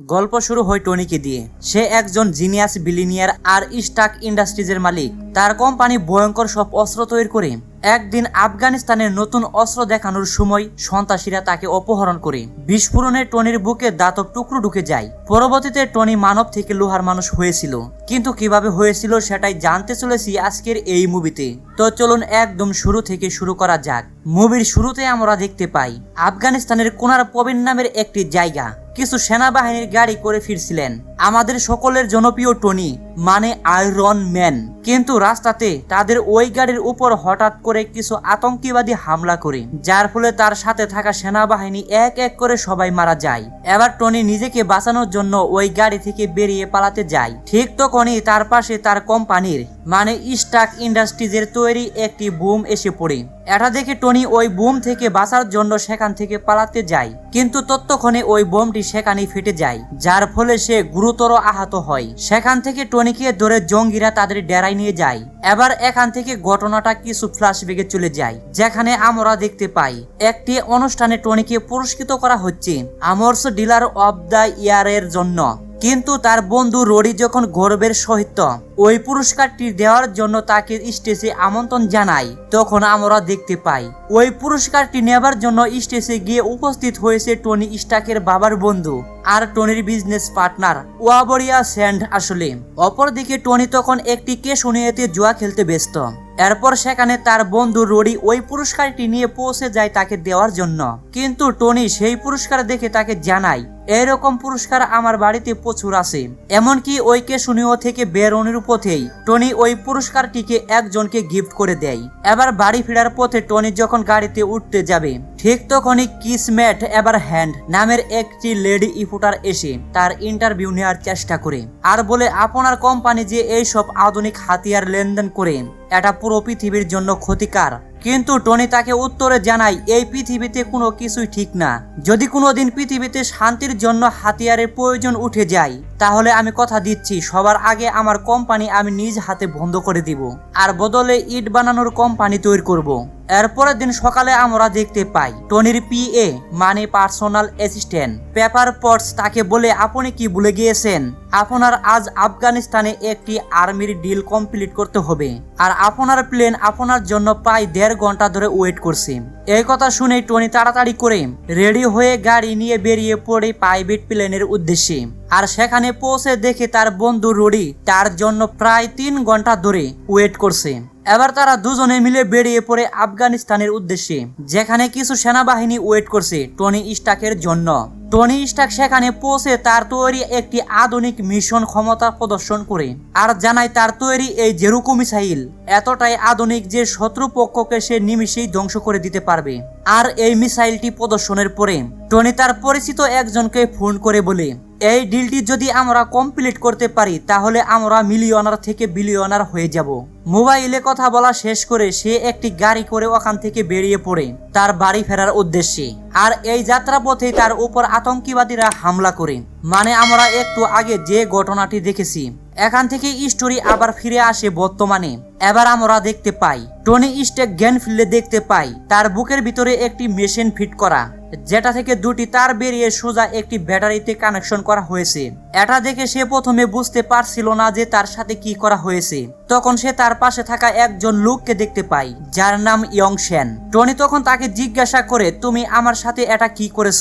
গল্প শুরু হয় টনিকে দিয়ে। সে একজন জিনিয়াস বিলিনিয়ার আর স্টাক ইন্ডাস্ট্রিজের মালিক। তার কোম্পানি ভয়ঙ্কর সব অস্ত্র তৈরি করে। একদিন আফগানিস্তানের নতুন অস্ত্র দেখানোর সময় সন্ত্রাসীরা তাকে অপহরণ করে। বিস্ফোরণে টনির বুকে দাতক টুকরো ঢুকে যায়। পরবর্তীতে টনি মানব থেকে লোহার মানুষ হয়েছিল। কিন্তু কীভাবে হয়েছিল সেটাই জানতে চলেছি আজকের এই মুভিতে। তো চলুন একদম শুরু থেকে শুরু করা যাক। মুভির শুরুতে আমরা দেখতে পাই, আফগানিস্তানের কোনার প্রবীণ নামের একটি জায়গা। কিছু সেনাবাহিনীর গাড়ি করে ফিরছিলেন। আমাদের সকলের জনপ্রিয় টনি মানে আয়রন ম্যান। কিন্তু রাস্তাতে তাদের ওই গাড়ির উপর হঠাৎ করে কিছু আতঙ্কিবাদী হামলা করে, যার ফলে তার সাথে থাকা সেনাবাহিনী এক এক করে সবাই মারা যায়। এবার টনি নিজেকে বাঁচানোর জন্য ওই গাড়ি থেকে বেরিয়ে পালাতে যায়। ঠিক তখনই তার পাশে তার কোম্পানির মানে স্টাক ইন্ডাস্ট্রিজের তৈরি একটি বুম এসে পড়ে। এটা দেখে টনি ওই বুম থেকে বাঁচার জন্য সেখান থেকে পালাতে যায়, কিন্তু ততক্ষণে ওই বোমটি সেখানেই ফেটে যায়, যার ফলে সে গুরুতর আহত হয়। সেখান থেকে টনিকে ধরে জঙ্গিরা তাদের ডেরায় নিয়ে যায়। এবার এখান থেকে ঘটনাটা কিছু ফ্লাশ ফ্ল্যাশব্যাকে চলে যায়, যেখানে আমরা দেখতে পাই, একটি অনুষ্ঠানে টনিকে পুরস্কৃত করা হচ্ছে, আমর্স ডিলার অব দ্য ইয়ারের জন্য। কিন্তু তার বন্ধু রোডি যখন গর্বের সহিত ওই পুরস্কারটি দেওয়ার জন্য তাকে স্টেজে আমন্ত্রণ জানায়, তখন আমরা দেখতে পাই, ওই পুরস্কারটি নেবার জন্য স্টেজে গিয়ে উপস্থিত হয়েছে টনি স্টাকের বাবার বন্ধু আর টনির বিজনেস পার্টনার ওয়াবরিয়া স্যান্ড আসলে। অপরদিকে টনি তখন একটি কেশনিয়াতে জুয়া খেলতে ব্যস্ত। এরপর সেখানে তার বন্ধু রোডি ওই পুরস্কারটি নিয়ে পৌঁছে যায় তাকে দেওয়ার জন্য। কিন্তু টনি সেই পুরস্কার দেখে তাকে জানায় এরকম পুরস্কার আমার বাড়িতে প্রচুর আছে। এমনকি ওই কেশুনিও থেকে বেরোনোর পথেই টনি ওই পুরস্কারটিকে একজনকে গিফট করে দেয়। এবার বাড়ি ফেরার পথে টনি যখন গাড়িতে উঠতে যাবে, ঠিক তখনই কিসম্যাট এবার হ্যান্ড নামের একটি লেডি ইফুটার এসে তার ইন্টারভিউ নেওয়ার চেষ্টা করে। আর বলে, আপনার কোম্পানি যে এইসব আধুনিক হাতিয়ার লেনদেন করে এটা পুরো পৃথিবীর জন্য ক্ষতিকার। কিন্তু টনি তাকে উত্তরে জানায়, এই পৃথিবীতে কোনো কিছুই ঠিক না। যদি কোনোদিন পৃথিবীতে শান্তির জন্য হাতিয়ারের প্রয়োজন উঠে যায়, তাহলে আমি কথা দিচ্ছি, সবার আগে আমার কোম্পানি আমি নিজ হাতে বন্ধ করে দিব। আর বদলে ইট বানানোর কোম্পানি তৈরি করব। এরপরের দিন সকালে আমরা দেখতে পাই, টনির পিএ মানে পার্সোনাল অ্যাসিস্ট্যান্ট, পেপার পটস তাকে বলে, আপনি কি ভুলে গিয়েছেন? আপনার আজ আফগানিস্তানে একটি আর্মির ডিল কমপ্লিট করতে হবে। আর আপনার প্লেন আপনার জন্য প্রায় দেড় ঘণ্টা ধরে ওয়েট করছি। এই কথা শুনে টনি তাড়াতাড়ি করে রেডি হয়ে গাড়ি নিয়ে বেরিয়ে পড়ে প্রাইভেট প্লেনের উদ্দেশ্যে। আর সেখানে পৌঁছে দেখে তার বন্ধু রুডি তার জন্য প্রায় তিন ঘণ্টা ধরে ওয়েট করছে। এবার তারা দুজনে মিলে বেরিয়ে পড়ে আফগানিস্তানের উদ্দেশ্যে, যেখানে কিছু সেনাবাহিনী ওয়েট করছে টনি স্টাকের জন্য। টনি স্টাক সেখানে পৌঁছে তার তৈরি একটি আধুনিক মিশন ক্ষমতা প্রদর্শন করে আর জানায় তার তৈরি এই জেরুকো মিসাইল, এতটাই আধুনিক যে শত্রু পক্ষকে সে নিমিষেই ধ্বংস করে দিতে পারবে। আর এই মিসাইলটি প্রদর্শনের পরে, টনি তার পরিচিত একজনকে ফোন করে বলে এই ডিলটি যদি আমরা কমপ্লিট করতে পারি, তাহলে আমরা মিলিয়নার থেকে বিলিয়নার হয়ে যাব। মোবাইলে কথা বলা শেষ করে সে একটি গাড়ি করে ওখান থেকে বেরিয়ে পড়ে, তার বাড়ি ফেরার উদ্দেশ্যে। আর এই যাত্রা পথে তার উপর আতঙ্কিবাদীরা হামলা করে। মানে আমরা একটু আগে যে ঘটনাটি দেখেছি, এখান থেকে স্টোরি আবার ফিরে আসে বর্তমানে। এবার আমরা দেখতে পাই। টনি স্টেক জ্ঞান ফিল্ডে দেখতে পাই, তার বুকের ভিতরে একটি মেশিন ফিট করা, যেটা থেকে দুটি তার বেরিয়ে সোজা একটি ব্যাটারিতে কানেকশন করা হয়েছে। এটা দেখে সে প্রথমে বুঝতে পারছিল না যে তার সাথে কি করা হয়েছে। তখন সে তার পাশে থাকা একজন লোককে দেখতে পাই, যার নাম ইয়ং সেন টনি তখন তাকে জিজ্ঞাসা করে, তুমি আমার সাথে এটা কি করেছ?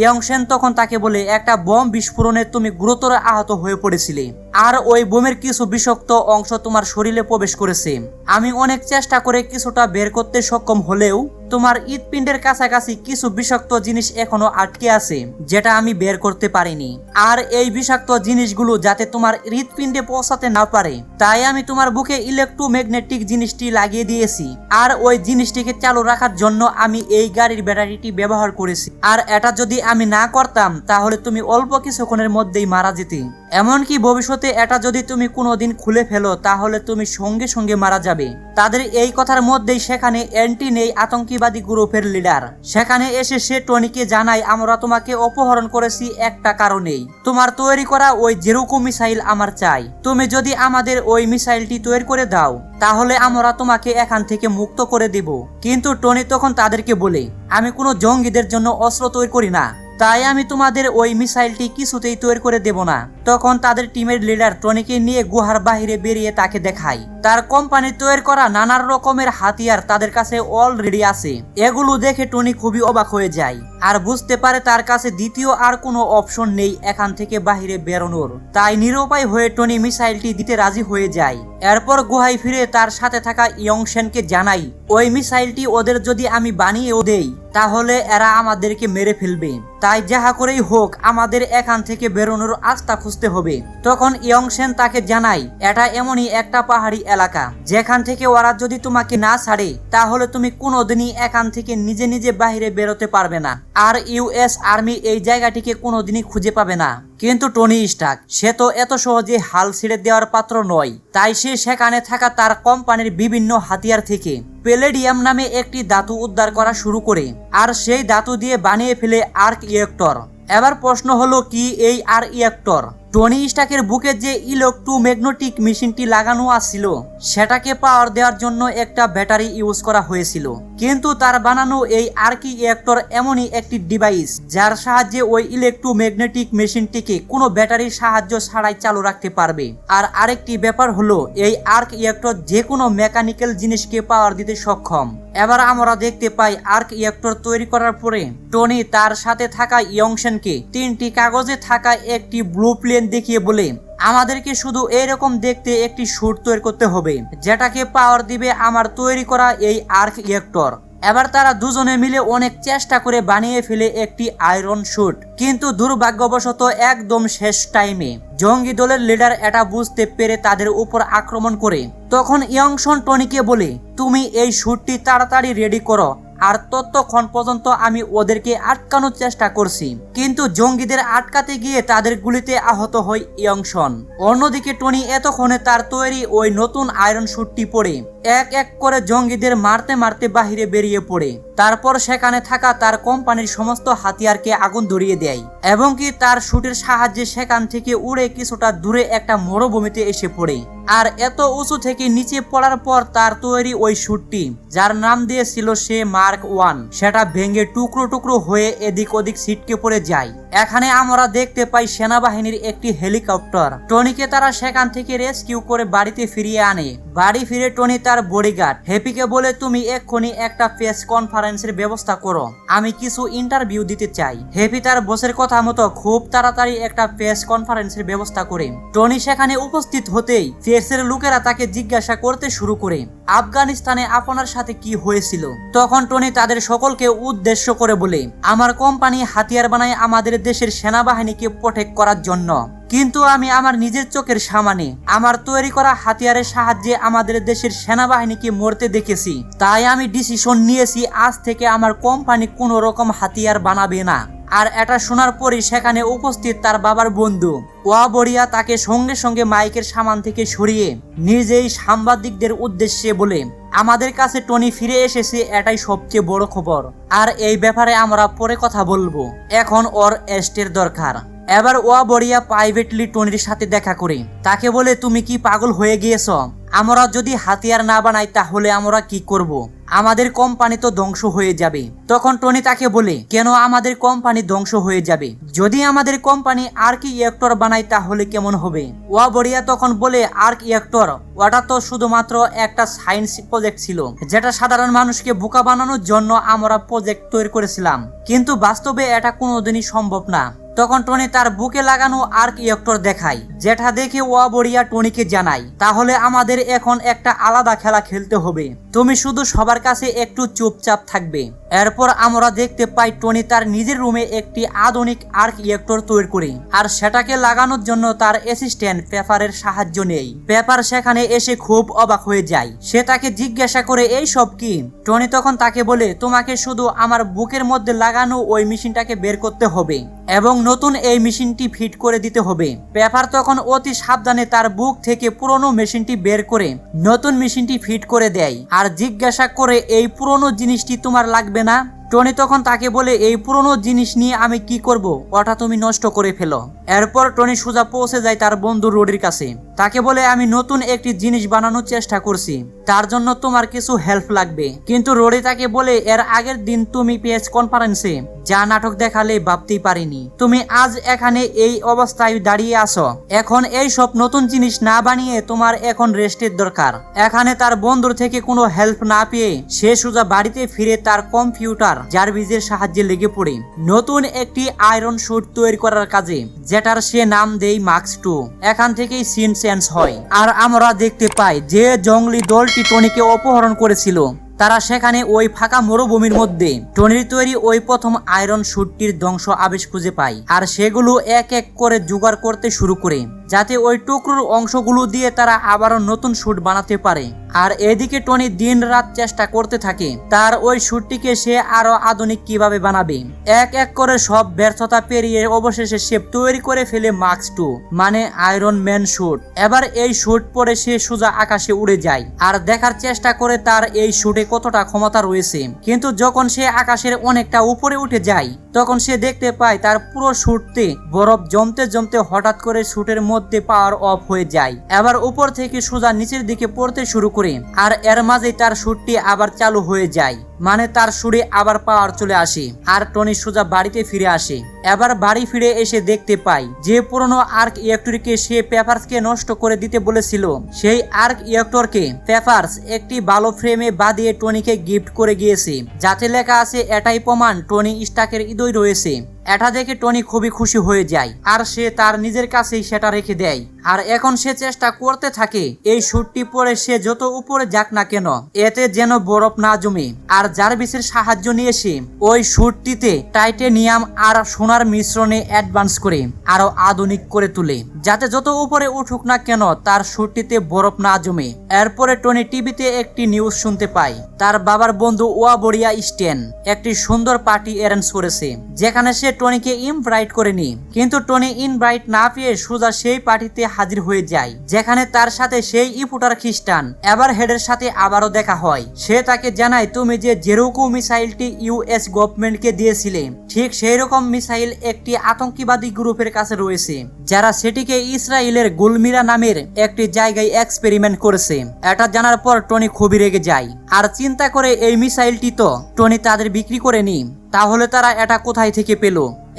ইয়ং সেন তখন তাকে বলে, একটা বম বিস্ফোরণে তুমি গুরুতর আহত হয়ে পড়েছিলে, আর ওই বোমের কিছু বিষাক্ত অংশ তোমার শরীরে প্রবেশ করেছে। আমি অনেক চেষ্টা করে কিছুটা বের করতে সক্ষম হলেও তোমার ঈদপিণ্ডের কাছাকাছি কিছু বিষাক্ত জিনিস এখনও আটকে আছে, যেটা আমি বের করতে পারিনি। আর এই বিষাক্ত জিনিসগুলো যাতে তোমার হৃৎপিণ্ডে পৌঁছাতে না পারে, তাই আমি তোমার বুকে ইলেকট্রোম্যাগনেটিক জিনিসটি লাগিয়ে দিয়েছি। আর ওই জিনিসটিকে চালু রাখার জন্য আমি এই গাড়ির ব্যাটারিটি ব্যবহার করেছি। আর এটা যদি আমি না করতাম, তাহলে তুমি অল্প কিছুক্ষণের মধ্যেই মারা যেতে। এমনকি ভবিষ্যতে এটা যদি তুমি কোনোদিন খুলে ফেলো, তাহলে তুমি সঙ্গে সঙ্গে মারা যাবে। তাদের এই কথার মধ্যেই সেখানে অ্যান্টি নেই আতঙ্কিবাদী গ্রুপের লিডার। সেখানে এসে সে টনিকে জানায়, আমরা তোমাকে অপহরণ করেছি একটা কারণেই। তোমার তৈরি করা ওই জেরুকো মিসাইল আমার চাই। তুমি যদি আমাদের ওই মিসাইলটি তৈরি করে দাও, তাহলে আমরা তোমাকে এখান থেকে মুক্ত করে দিব। কিন্তু টনি তখন তাদেরকে বলে, আমি কোনো জঙ্গিদের জন্য অস্ত্র তৈরি করি না। তাই আমি তোমাদের ওই মিসাইলটি কিছুতেই তৈরি করে দেব না। তখন তাদের টিমের লিডার টনিকে নিয়ে গুহার বাহিরে বেরিয়ে তাকে দেখায়। তার কোম্পানি তৈরি করা নানান রকমের হাতিয়ার তাদের কাছে অলরেডি আছে। এগুলো দেখে টনি খুবই অবাক হয়ে যায়। আর বুঝতে পারে তার কাছে দ্বিতীয় আর কোনো অপশন নেই এখান থেকে বাহিরে বেরোনোর। তাই নিরুপায় হয়ে টনি মিসাইলটি দিতে রাজি হয়ে যায়। এরপর গুহায় ফিরে তার সাথে থাকা ইয়ংসেনকে জানাই, ওই মিসাইলটি ওদের যদি আমি বানিয়েও দেই, তাহলে এরা আমাদেরকে মেরে ফেলবে। তাই যাহা করেই হোক, আমাদের এখান থেকে বেরোনোর আস্থা খুঁজতে হবে। তখন ইয়ংসেন তাকে জানাই এটা এমনই একটা পাহাড়ি এলাকা। যেখান থেকে ওরা যদি তোমাকে না ছাড়ে, তাহলে তুমি কোনোদিনই এখান থেকে নিজে নিজে বাইরে বেরোতে পারবে না। আর ইউএস আর্মি এই জায়গাটিকে কোনোদিনই খুঁজে পাবে না। কিন্তু টনি স্টাক সে তো এত সহজে হাল ছেড়ে দেওয়ার পাত্র নয়। তাই সে সেখানে থাকা তার কোম্পানির বিভিন্ন হাতিয়ার থেকে পেলেডিয়াম নামে একটি ধাতু উদ্ধার করা শুরু করে, আর সেই ধাতু দিয়ে বানিয়ে ফেলে আর্ক ইয়েক্টর। এবার প্রশ্ন হলো, কি এই আর ইয়েক্টর? টনি স্টাকের বুকে যে ইলেকট্রোম্যাগনেটিক মেশিনটি লাগানো আসছিল সেটাকে পাওয়ার দেওয়ার জন্য একটা ব্যাটারি ইউজ করা হয়েছিল। কিন্তু তার বানানো এই আর্কি ইয়েক্টর এমনই একটি ডিভাইস যার সাহায্যে ওই ইলেকট্রোম্যাগনেটিক মেশিনটিকে কোনো ব্যাটারির সাহায্য ছাড়াই চালু রাখতে পারবে। আর আরেকটি ব্যাপার হলো, এই আর্ক ইয়েক্টর যে কোনো মেকানিক্যাল জিনিসকে পাওয়ার দিতে সক্ষম। এবার আমরা দেখতে পাই আর্ক ইয়েক্টর তৈরি করার পরে, টনি তার সাথে থাকা ইয়ংসেনকে তিনটি কাগজে থাকা একটি ব্লু প্লেন দেখিয়ে বলে, আমাদেরকে শুধু এইরকম দেখতে একটি শুট তৈরি করতে হবে, যেটাকে পাওয়ার দিবে আমার তৈরি করা এই আর্ক ইয়েক্টর এবার তারা দুজনে মিলে অনেক চেষ্টা করে বানিয়ে ফেলে একটি আয়রন শুট কিন্তু দুর্ভাগ্যবশত একদম শেষ টাইমে জঙ্গি দলের লিডার এটা বুঝতে পেরে তাদের উপর আক্রমণ করে। তখন ইয়ংসন টনিকে বলে, তুমি এই শুটটি তাড়াতাড়ি রেডি করো আর ততক্ষণ পর্যন্ত আমি ওদেরকে আটকানোর চেষ্টা করছি। কিন্তু জঙ্গিদের আটকাতে গিয়ে তাদের গুলিতে আহত হয় ইয়ংশন। অন্যদিকে টনি এতক্ষণে তার তৈরি ওই নতুন আয়রন শুটটি পরে এক এক করে জঙ্গিদের মারতে মারতে বাহিরে বেরিয়ে পড়ে। তারপর সেখানে থাকা তার কোম্পানির সমস্ত হাতিয়ারকে আগুন ধরিয়ে দেয় এবং কি তার শুটের সাহায্যে সেখান থেকে উড়ে কিছুটা দূরে একটা মরুভূমিতে এসে পড়ে। আর এত উঁচু থেকে নিচে পড়ার পর তার তৈরি ওই শুটটি যার নাম দিয়েছিল সে মার্ক ওয়ান, সেটা ভেঙে টুকরো টুকরো হয়ে এদিক ওদিক ছিটকে পড়ে যায়। এখানে আমরা দেখতে পাই সেনাবাহিনীর একটি হেলিকপ্টার। টনিকে তারা সেখান থেকে রেস্কিউ করে বাড়িতে ফিরিয়ে আনে। বাড়ি ফিরে টনি তার বডিগার্ড হ্যাপিকে বলে তুমি এক্ষুনি একটা প্রেস কনফারেন্সের ব্যবস্থা করো। আমি কিছু ইন্টারভিউ দিতে চাই। হ্যাপি তার বসের কথা মতো খুব তাড়াতাড়ি একটা প্রেস কনফারেন্সের ব্যবস্থা করে। টনি সেখানে উপস্থিত হতেই প্রেসের লোকেরা তাকে জিজ্ঞাসা করতে শুরু করে। আফগানিস্তানে আপনার সাথে কি হয়েছিল? তখন টনি তাদের সকলকে উদ্দেশ্য করে বলে, আমার কোম্পানি হাতিয়ার বানায় আমাদের দেশের সেনাবাহিনীকে প্রোটেক্ট করার জন্য। কিন্তু আমি আমার নিজের চোখের সামানে, আমার তৈরি করা হাতিয়ারের সাহায্যে আমাদের দেশের সেনাবাহিনীকে মরতে দেখেছি। তাই আমি ডিসিশন নিয়েছি, আজ থেকে আমার কোম্পানি কোনো রকম হাতিয়ার বানাবে না। আর এটা শোনার পরই সেখানে উপস্থিত তার বাবার বন্ধু। ওয়া বড়িয়া তাকে সঙ্গে সঙ্গে মাইকের সামান থেকে সরিয়ে নিজেই সাংবাদিকদের উদ্দেশ্যে বলে, আমাদের কাছে টনি ফিরে এসেছে, এটাই সবচেয়ে বড় খবর। আর এই ব্যাপারে আমরা পরে কথা বলব। এখন ওর এস্টের দরকার। এবার ওয়া বড়িয়া প্রাইভেটলি টনির সাথে দেখা করে। তাকে বলে, তুমি কি পাগল হয়ে গিয়েছ? আমরা যদি হাতিয়ার না বানাই, তাহলে আমরা কি করব। আমাদের কোম্পানি তো ধ্বংস হয়ে যাবে। তখন টনি তাকে বলে, কেন আমাদের কোম্পানি ধ্বংস হয়ে যাবে? যদি আমাদের কোম্পানি আর্ক ইয়েক্টর বানাই তাহলে কেমন হবে? ওয়া বড়িয়া তখন বলে আর্ক ইয়েক্টর ওটা তো শুধুমাত্র একটা সায়েন্স প্রজেক্ট ছিল, যেটা সাধারণ মানুষকে বোকা বানানোর জন্য আমরা প্রজেক্ট তৈরি করেছিলাম। কিন্তু বাস্তবে এটা কোনোদিনই সম্ভব না। তখন টনি তার বুকে লাগানো আর্ক ইয়েক্টর দেখায়, যেটা দেখে ওয়া বড়িয়া টনিকে জানায়, তাহলে আমাদের এখন একটা আলাদা খেলা খেলতে হবে। তুমি শুধু সবার কাছে একটু চুপচাপ থাকবে। এরপর আমরা দেখতে পাই টনি তার নিজের রুমে একটি আধুনিক আর্ক ইয়েক্টর তৈরি করে, আর সেটাকে লাগানোর জন্য তার অ্যাসিস্ট্যান্ট পেপারের সাহায্য নেই পেপার সেখানে এসে খুব অবাক হয়ে যায়। সে তাকে জিজ্ঞাসা করে, এই সব কি? টনি তখন তাকে বলে, তোমাকে শুধু আমার বুকের মধ্যে লাগানো ওই মেশিনটাকে বের করতে হবে এবং নতুন এই মেশিনটি ফিট করে দিতে হবে। পেপার তখন অতি সাবধানে তার বুক থেকে পুরনো মেশিনটি বের করে নতুন মেশিনটি ফিট করে দেয়। আর জিজ্ঞাসা করে, এই পুরনো জিনিসটি তোমার লাগবে না? টনি তখন তাকে বলে, এই পুরনো জিনিস নিয়ে আমি কি করব? ওটা তুমি নষ্ট করে ফেলো। এরপর টনি সোজা পৌঁছে যায় তার বন্ধু রোডির কাছে। তাকে বলে, আমি নতুন একটি জিনিস বানানোর চেষ্টা করছি। তার জন্য তোমার কিছু হেল্প লাগবে। কিন্তু রোডি তাকে বলে, এর আগের দিন তুমি পেয়েছ কনফারেন্সে যা নাটক দেখালে ভাবতেই পারিনি। তুমি আজ এখানে এই অবস্থায় দাঁড়িয়ে আছো। এখন এই সব নতুন জিনিস না বানিয়ে তোমার এখন রেস্টের দরকার। এখানে তার বন্ধুর থেকে কোনো হেল্প না পেয়ে সে সোজা বাড়িতে ফিরে তার কম্পিউটার জারভিজের সাহায্যে লেগে পড়ে। নতুন একটি আয়রন শুট তৈরি করার কাজে যেটার সে নাম দেই মার্কস টু এখান থেকেই সিন চেঞ্জ হয়। আর আমরা দেখতে পাই যে জঙ্গলি দলটি টনিকে অপহরণ করেছিল। তারা সেখানে ওই ফাঁকা মরুভূমির মধ্যে। টনির তৈরি ওই প্রথম আয়রন শুটটির ধ্বংস আবেশ খুঁজে পায়। আর সেগুলো এক এক করে জোগাড় করতে শুরু করে। যাতে ওই টুকরোর অংশগুলো দিয়ে তারা আবারও নতুন শুট বানাতে পারে। আর এদিকে টনি দিন রাত চেষ্টা করতে থাকে। তার ওই শুটটিকে সে আরও আধুনিক কীভাবে বানাবে? এক এক করে সব ব্যর্থতা পেরিয়ে অবশেষে সে তৈরি করে ফেলে মার্কস টু মানে আয়রন ম্যান শুট এবার এই শুট পরে সে সোজা আকাশে উড়ে যায়। আর দেখার চেষ্টা করে তার এই শুটে কতটা ক্ষমতা রয়েছে। কিন্তু যখন সে আকাশের অনেকটা উপরে উঠে যায়, তখন সে দেখতে পায় তার পুরো শুটতে বরফ জমতে জমতে হঠাৎ করে শুটের মধ্যে পাওয়ার অফ হয়ে যায়। এবার উপর থেকে সোজা নিচের দিকে পড়তে শুরু করে, আর এর মাঝে তার শুটটি আবার চালু হয়ে যায় মানে তার সুরে আবার পাওয়ার চলে আসে, আর টনি সোজা বাড়িতে ফিরে আসে। এবার বাড়ি ফিরে এসে দেখতে পাই যে পুরনো আর্ক ইলেকট্রিকে সে পেপারসকে নষ্ট করে দিতে বলেছিল। সেই আর্ক ইলেকটরকে পেপারস একটি ভালো ফ্রেমে বাঁধিয়ে টনিকে গিফট করে গিয়েছে। যাতে লেখা আছে, এটাই প্রমাণ, টনি স্টাকের ইদই রয়েছে। এটা দেখে টনি খুবই খুশি হয়ে যায়, আর সে তার নিজের কাছেই সেটা রেখে দেয়। আর এখন সে চেষ্টা করতে থাকে, এই শুটটি পরে সে যত উপরে যাক না কেন, এতে যেন বরফ না জমে। আর জার্ভিসের সাহায্য নিয়ে সে ওই শুটটিতে টাইটেনিয়াম আর সোনার মিশ্রণে অ্যাডভান্স করে আরও আধুনিক করে তুলে, যাতে যত উপরে উঠুক না কেন তার শুটটিতে বরফ না জমে। এরপরে টনি টিভিতে একটি নিউজ শুনতে পায়, তার বাবার বন্ধু ওয়াবরিয়া স্টেন একটি সুন্দর পার্টি অ্যারেঞ্জ করেছে, যেখানে সে টনিকে ইনভাইট করেনি। কিন্তু টনি ইনভাইট না পেয়ে সোজা সেই পার্টিতে হাজির হয়ে যায়, যেখানে তার সাথে সেই ইপুটার খ্রিস্টান। এবার হেডের সাথে আবারও দেখা হয়। সে তাকে জানায়, তুমি যে জেরুকু মিসাইলটি ইউএস গভর্নমেন্টকে দিয়েছিলে, ঠিক সেই রকম মিসাইল একটি আতঙ্কিবাদী গ্রুপের কাছে রয়েছে, যারা সেটিকে ইসরায়েলের গুলমিরা নামের একটি জায়গায় এক্সপেরিমেন্ট করেছে। এটা জানার পর টনি খুবই রেগে যায়। আর চিন্তা করে এই মিসাইলটি তো টনি তাদের বিক্রি করেনি, তাহলে তারা এটা কোথায় থেকে পেল?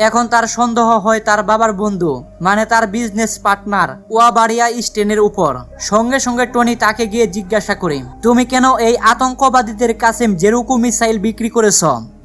এখন তার সন্দেহ হয় তার বাবার বন্ধু মানে তার বিজনেস পার্টনার ওয়াবাড়িয়া স্টেনের উপর। সঙ্গে সঙ্গে টনি তাকে গিয়ে জিজ্ঞাসা করে, তুমি কেন এই আতঙ্কবাদীদের কাছে জেরুকু মিসাইল বিক্রি করেছ?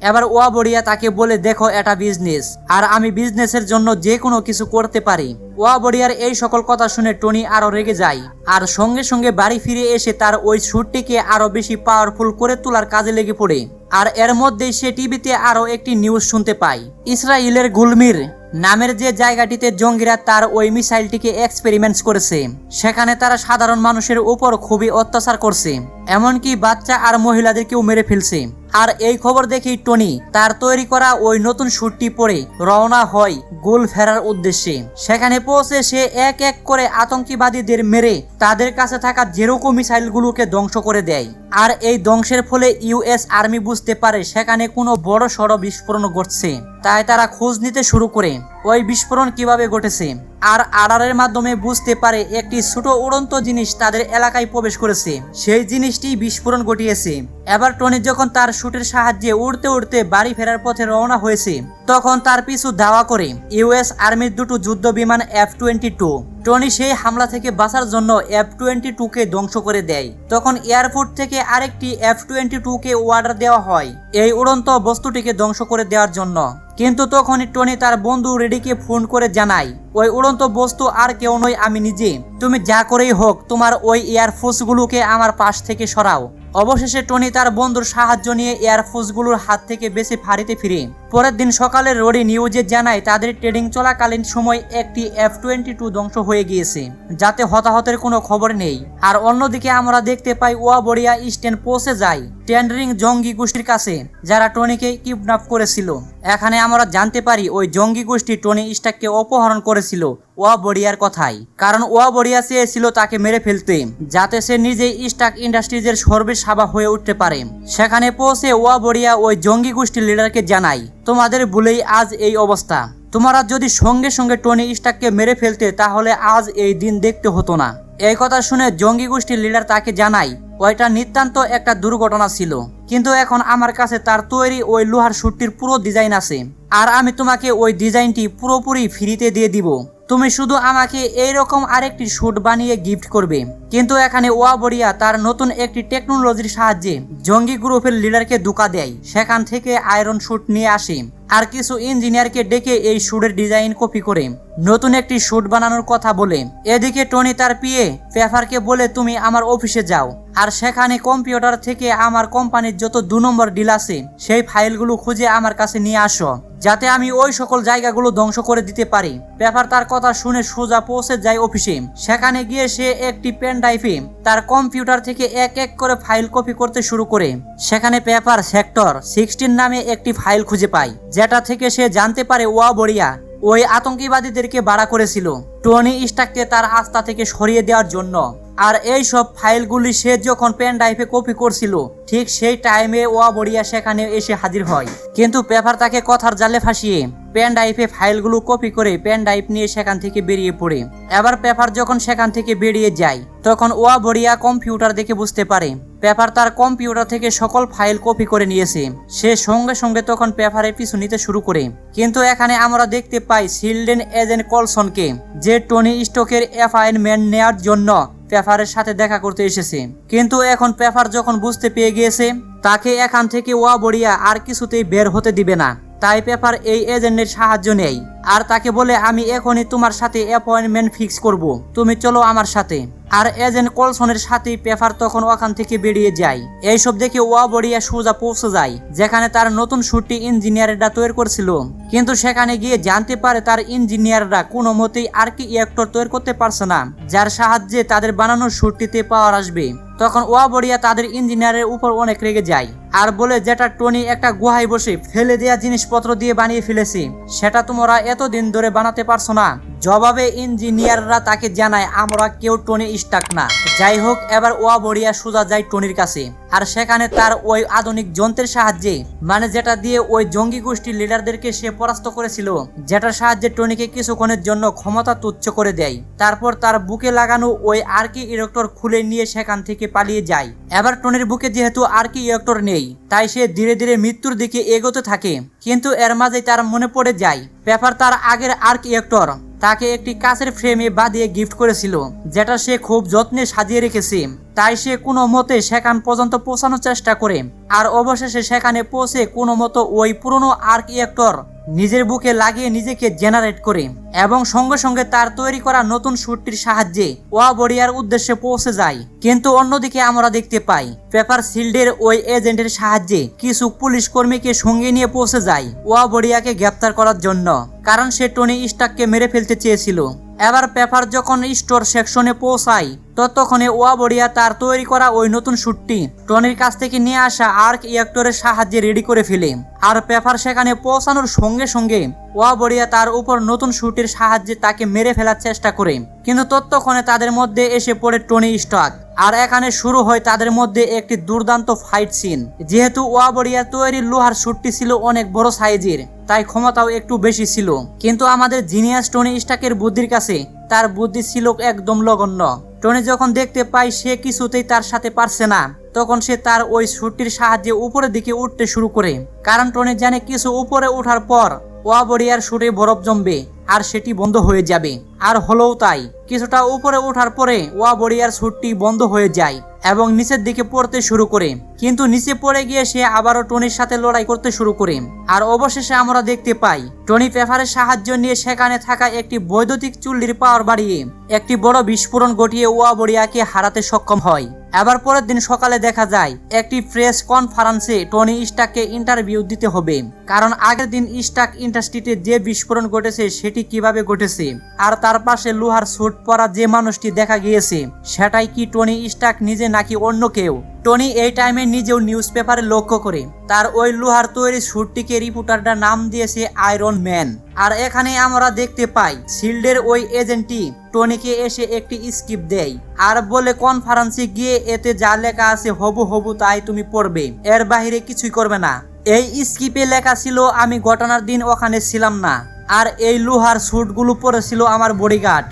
এবার ওয়া বড়িয়া তাকে বলে, দেখো, এটা বিজনেস আর আমি বিজনেসের জন্য যে কোনো কিছু করতে পারি। ওয়া বড়িয়ার এই সকল কথা শুনে টনি আরও রেগে যায়। আর সঙ্গে সঙ্গে বাড়ি ফিরে এসে তার ওই শ্যুটটিকে আরও বেশি পাওয়ারফুল করে তোলার কাজে লেগে পড়ে। আর এর মধ্যেই সে টিভিতে আরও একটি নিউজ শুনতে পায়। ইসরায়েলের গুলমির নামের যে জায়গাটিতে জঙ্গিরা তার ওই মিসাইলটিকে এক্সপেরিমেন্টস করেছে, সেখানে তারা সাধারণ মানুষের উপর খুবই অত্যাচার করছে, এমনকি বাচ্চা আর মহিলাদেরকেও মেরে ফেলছে। আর এই খবর দেখেই টনি তার তৈরি করা ওই নতুন শুটটি পরে রওনা হয় গোল ফেরার উদ্দেশ্যে। সেখানে পৌঁছে সে এক এক করে আতঙ্কিবাদীদের মেরে তাদের কাছে থাকা জেরোকো মিসাইলগুলোকে ধ্বংস করে দেয়। আর এই ধ্বংসের ফলে ইউএস আর্মি বুঝতে পারে সেখানে কোনো বড় সড় বিস্ফোরণ ঘটছে। তাই তারা খোঁজ নিতে শুরু করে। ওই বিস্ফোরণ কীভাবে ঘটেছে? আর আডারের মাধ্যমে বুঝতে পারে একটি ছোট উড়ন্ত জিনিস তাদের এলাকায় প্রবেশ করেছে। সেই জিনিসটি বিস্ফোরণ ঘটিয়েছে। এবার টনি যখন তার শুটের সাহায্যে উড়তে উড়তে বাড়ি ফেরার পথে রওনা হয়েছে, তখন তার পিছু দাওয়া করে ইউএস আর্মির দুটো যুদ্ধ বিমান এফ টোয়েন্টি টু টনি সেই হামলা থেকে বাঁচার জন্য এফ টোয়েন্টি টু কে ধ্বংস করে দেয়। তখন এয়ারপোর্ট থেকে আরেকটি এফ টোয়েন্টি টু কে অর্ডার দেওয়া হয়। এই উড়ন্ত বস্তুটিকে ধ্বংস করে দেওয়ার জন্য। কিন্তু তখনই টনি তার বন্ধু রেডিকে ফোন করে জানায়, ওই উড়ন্ত বস্তু আর কেউ নয় আমি নিজে। তুমি যা করেই হোক, তোমার ওই এয়ারফোর্সগুলোকে আমার পাশ থেকে সরাও। অবশেষে টনি তার বন্ধুর সাহায্য নিয়ে এয়ারফোর্সগুলোর হাত থেকে বেশি ফাঁড়িতে ফিরে। পরের দিন সকালে রোডি নিউজে জানায়, তাদের ট্রেডিং চলাকালীন সময় একটি এফ টোয়েন্টি টু ধ্বংস হয়ে গিয়েছে, যাতে হতাহতের কোনো খবর নেই। আর অন্যদিকে আমরা দেখতে পাই ওয়াবড়িয়া স্টেন পৌঁছে যায় টেন্ডারিং জঙ্গি গোষ্ঠীর কাছে, যারা টনিকে কিডন্যাপ করেছিল। এখানে আমরা জানতে পারি, ওই জঙ্গি গোষ্ঠী টনি স্টাককে অপহরণ করেছিল। ওয়া বড়িয়ার কথাই। কারণ ওয়া বড়িয়া চেয়েছিল তাকে মেরে ফেলতে, যাতে সে নিজেই স্টাক ইন্ডাস্ট্রিজের সর্বে সাবা হয়ে উঠতে পারে। সেখানে পৌঁছে ওয়া বড়িয়া ওই জঙ্গি গোষ্ঠীর লিডারকে জানায় তোমাদের ভুলেই আজ এই অবস্থা। তোমরা যদি সঙ্গে সঙ্গে টনি স্টাককে মেরে ফেলতে, তাহলে আজ এই দিন দেখতে হতো না। এই কথা শুনে জঙ্গি গোষ্ঠীর লিডার তাকে জানায় ওইটা নিতান্ত একটা দুর্ঘটনা ছিল। কিন্তু এখন আমার কাছে তার তৈরি ওই লোহার শুটটির পুরো ডিজাইন আছে। আর আমি তোমাকে ওই ডিজাইনটি পুরোপুরি ফ্রিতে দিয়ে দিব। তুমি শুধু আমাকে এইরকম আরেকটি শুট বানিয়ে গিফট করবে। কিন্তু এখানে ওয়া বড়িয়া তার নতুন একটি টেকনোলজির সাহায্যে জঙ্গি গ্রুপের লিডারকে ধোকা দেয়। সেখান থেকে আয়রন শুট নিয়ে আসে। আর কিছু ইঞ্জিনিয়ারকে ডেকে এই শুটের ডিজাইন কপি করে। নতুন একটি শুট বানানোর কথা বলে। এদিকে টনি তার পিয়ে পেফারকে বলে, তুমি আমার অফিসে যাও। আর সেখানে কম্পিউটার থেকে আমার কোম্পানির যত দু নম্বর ডিল আছে, সেই ফাইলগুলো খুঁজে আমার কাছে নিয়ে আসো, যাতে আমি ওই সকল জায়গাগুলো ধ্বংস করে দিতে পারি। পেপার তার কথা শুনে সোজা পৌঁছে যায় অফিসে। সেখানে গিয়ে সে একটি পেন ড্রাইভে তার কম্পিউটার থেকে এক এক করে ফাইল কপি করতে শুরু করে। সেখানে পেপার সেক্টর সিক্সটিন নামে একটি ফাইল খুঁজে পায়, যেটা থেকে সে জানতে পারে, ওয়া বড়িয়া, ওই আতঙ্কিবাদীদেরকে বাড়া করেছিল। টনি স্টাককে তার আস্থা থেকে সরিয়ে দেওয়ার জন্য। আর এই সব ফাইলগুলি সে যখন পেন ড্রাইভে কপি করছিল, ঠিক সেই টাইমে ওয়া বড়িয়া সেখানে এসে হাজির হয়। কিন্তু পেপার তাকে কথার জালে ফাঁসিয়ে পেন ড্রাইভে ফাইলগুলো কপি করে পেন ড্রাইভ নিয়ে সেখান থেকে বেরিয়ে পড়ে। এবার পেপার যখন সেখান থেকে বেরিয়ে যায়, তখন ওয়া বড়িয়া কম্পিউটার দেখে বুঝতে পারে। পেপার তার কম্পিউটার থেকে সকল ফাইল কপি করে নিয়েছে। সে সঙ্গে সঙ্গে তখন পেপারের পিছু নিতে শুরু করে। কিন্তু এখানে আমরা দেখতে পাই সিলডেন এজেন্ট কলসনকে যে টনি স্টকের অ্যাপয়েন্টমেন্ট নেওয়ার জন্য পেপারের সাথে দেখা করতে এসেছে। কিন্তু এখন পেপার যখন বুঝতে পেয়ে গিয়েছে, তাকে এখান থেকে ওয়া বড়িয়া আর কিছুতেই বের হতে দিবে না। তাই পেপার এই এজেন্টের সাহায্য নেই। আর তাকে বলে আমি এখনই তোমার সাথে অ্যাপয়েন্টমেন্ট ফিক্স করব। তুমি চলো আমার সাথে। আর এজেন্ট কলসনের সাথে পেপার তখন ওখান থেকে বেরিয়ে যায়। এইসব দেখে ওয়া বড়িয়া সোজা পৌঁছে যায়, যেখানে তার নতুন শুটটি ইঞ্জিনিয়াররা তৈরি করছিল। কিন্তু সেখানে গিয়ে জানতে পারে তার ইঞ্জিনিয়াররা কোনো মতেই আর কি ইয়েক্টর তৈরি করতে পারছে না, যার সাহায্যে তাদের বানানো শুটটিতে পাওয়ার আসবে। তখন ওয়া বড়িয়া তাদের ইঞ্জিনিয়ারের উপর অনেক রেগে যায়। আর বলে, যেটা টনি একটা গুহায় বসে ফেলে দেওয়া জিনিসপত্র দিয়ে বানিয়ে ফেলেছি, সেটা তোমরা এতদিন ধরে বানাতে পারছ না। জবাবে ইঞ্জিনিয়াররা তাকে জানায়, আমরা কেউ টনি স্টাক না। যাই হোক, এবার ওয়া বড়িয়া সোজা যায় টনির কাছে। আর সেখানে তার ওই আধুনিক যন্ত্রের সাহায্যে মানে যেটা দিয়ে ওই জঙ্গি গোষ্ঠীর লিডারদেরকে সে পরাস্ত করেছিল, যেটার সাহায্যে টনিকে কিছুক্ষণের জন্য ক্ষমতা তুচ্ছ করে দেয়। তারপর তার বুকে লাগানো ওই আর্কি ইরেক্টর খুলে নিয়ে সেখান থেকে পালিয়ে যায়। এবার টনির বুকে যেহেতু আর্কি ইরেক্টর নেই, তাই সে ধীরে ধীরে মৃত্যুর দিকে এগোতে থাকে। কিন্তু এর মাঝে তার মনে পড়ে যায় পেপার তার আগের আর্ক ইরেক্টর। তাকে একটি কাঁচের ফ্রেমে বাঁধিয়ে গিফট করেছিল যেটা সে খুব যত্নে সাজিয়ে রেখেছে। তাই সে কোনো মতে সেখান পর্যন্ত পৌঁছানোর চেষ্টা করে। আর অবশেষে সেখানে পৌঁছে কোনো মতো ওই পুরনো আর্ক ইয়েক্টর নিজের বুকে লাগিয়ে নিজেকে জেনারেট করে এবং সঙ্গে সঙ্গে তার তৈরি করা নতুন শুটটির সাহায্যে ওয়া বড়িয়ার উদ্দেশ্যে পৌঁছে যায়। কিন্তু অন্যদিকে আমরা দেখতে পাই, পেপার শিল্ডের ওই এজেন্টের সাহায্যে কিছু পুলিশ কর্মীকে সঙ্গে নিয়ে পৌঁছে যায় ওয়া বড়িয়াকে গ্রেপ্তার করার জন্য। কারণ সে টনি স্টাককে মেরে ফেলতে চেয়েছিল। এবার পেপার যখন স্টোর সেকশনে পৌঁছায়, ততক্ষণে ওয়া বড়িয়া তার তৈরি করা ওই নতুন শুটটি টনির কাছ থেকে নিয়ে আসা আর্ক ইয়াক্টরের সাহায্যে রেডি করে ফেলে। আর পেপার সেখানে পৌঁছানোর সঙ্গে সঙ্গে ওয়া বড়িয়া তার উপর নতুন শুটের সাহায্যে তাকে মেরে ফেলার চেষ্টা করে। কিন্তু ততক্ষণে তাদের মধ্যে এসে পড়ে টনি স্টক আর এখানে শুরু হয় তাদের মধ্যে একটি দুর্দান্ত ফাইট সিন। যেহেতু ওয়া বড়িয়া তৈরি লোহার শুটটি ছিল অনেক বড় সাইজের, তাই ক্ষমতাও একটু বেশি ছিল। কিন্তু আমাদের জিনিয়াস টনি স্টাকের বুদ্ধির কাছে তার বুদ্ধি ছিল একদম লগন্য। টনি যখন দেখতে পায় সে কিছুতেই তার সাথে পারছে না, তখন সে তার ওই শুটটির সাহায্যে উপরের দিকে উঠতে শুরু করে। কারণ টনি জানে কিছু উপরে ওঠার পর ওয়া বড়িয়ার শুটে বরফ জমবে। আর সেটি বন্ধ হয়ে যাবে। আর হলেও তাই, কিছুটা উপরে ওঠার পরে ওয়া বড়িয়ার শুটটি বন্ধ হয়ে যায় এবং নিচের দিকে পড়তে শুরু করে। কিন্তু নিচে পড়ে গিয়ে সে আবারও টনির সাথে লড়াই করতে শুরু করে। আর অবশেষে আমরা দেখতে পাই, টনি পেপারের সাহায্য নিয়ে সেখানে থাকা একটি বৈদ্যুতিক চুল্লির পাওয়ার বাড়িয়ে একটি বড় বিস্ফোরণ ঘটিয়ে ওয়া বড়িয়াকে হারাতে সক্ষম হয়। এবার পরের দিন সকালে দেখা যায়, একটি প্রেস কনফারেন্সে টনি স্টাককে ইন্টারভিউ দিতে হবে। কারণ আগের দিন স্টাক ইন্ডাস্ট্রিতে যে বিস্ফোরণ ঘটেছে সেটি কীভাবে ঘটেছে? আর তার পাশে লোহার স্যুট পরা যে মানুষটি দেখা গিয়েছে, সেটাই কি টনি স্টাক নিজে নাকি অন্য কেউ? টনি এই টাইমে নিজেও নিউজ পেপারে লক্ষ্য করে, তার ওই লোহার তৈরি স্যুটটিকে রিপোর্টারটা নাম দিয়েছে আয়রন ম্যান। আর এখানে আমরা দেখতে পাই, শিল্ডের ওই এজেন্টটি টনিকে এসে একটি স্কিপ দেয়, আর বলে কনফারেন্সে গিয়ে এতে যা লেখা আছে হবু হবু তাই তুমি পড়বে, এর বাহিরে কিছুই করবে না। এই স্কিপে লেখা ছিল, আমি ঘটনার দিন ওখানে ছিলাম না। আর এই লোহার স্যুটগুলো পরেছিল আমার বডিগার্ড।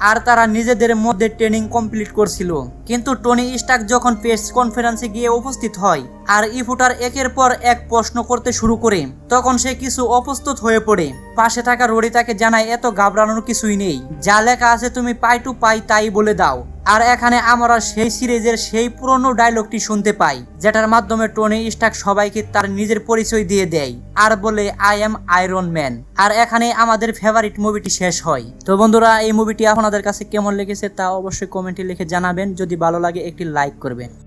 আর তারা নিজেদের মধ্যে ট্রেনিং কমপ্লিট করছিল। কিন্তু টনি স্টাক যখন প্রেস কনফারেন্সে গিয়ে উপস্থিত হয় আর ইফুটার একের পর এক প্রশ্ন করতে শুরু করে। তখন সে কিছু অপ্রস্তুত হয়ে পড়ে। পাশে থাকা রোডি তাকে জানায়, এত ঘাবড়ানোর কিছুই নেই। যা লেখা আছে তুমি পাই টু পাই তাই বলে দাও। আর এখানে আমরা সেই সিরিজের সেই পুরনো ডায়লগটি শুনতে পাই, যেটার মাধ্যমে টনি স্টাক সবাইকে তার নিজের পরিচয় দিয়ে দেয় আর বলে, আই এম আয়রন ম্যান। আর এখানে আমাদের ফেভারিট মুভিটি শেষ হয়। তো বন্ধুরা, এই মুভিটি আপনাদের কাছে কেমন লেগেছে তা অবশ্যই কমেন্টে লিখে জানাবেন। যদি ভালো লাগে, একটি লাইক করবেন।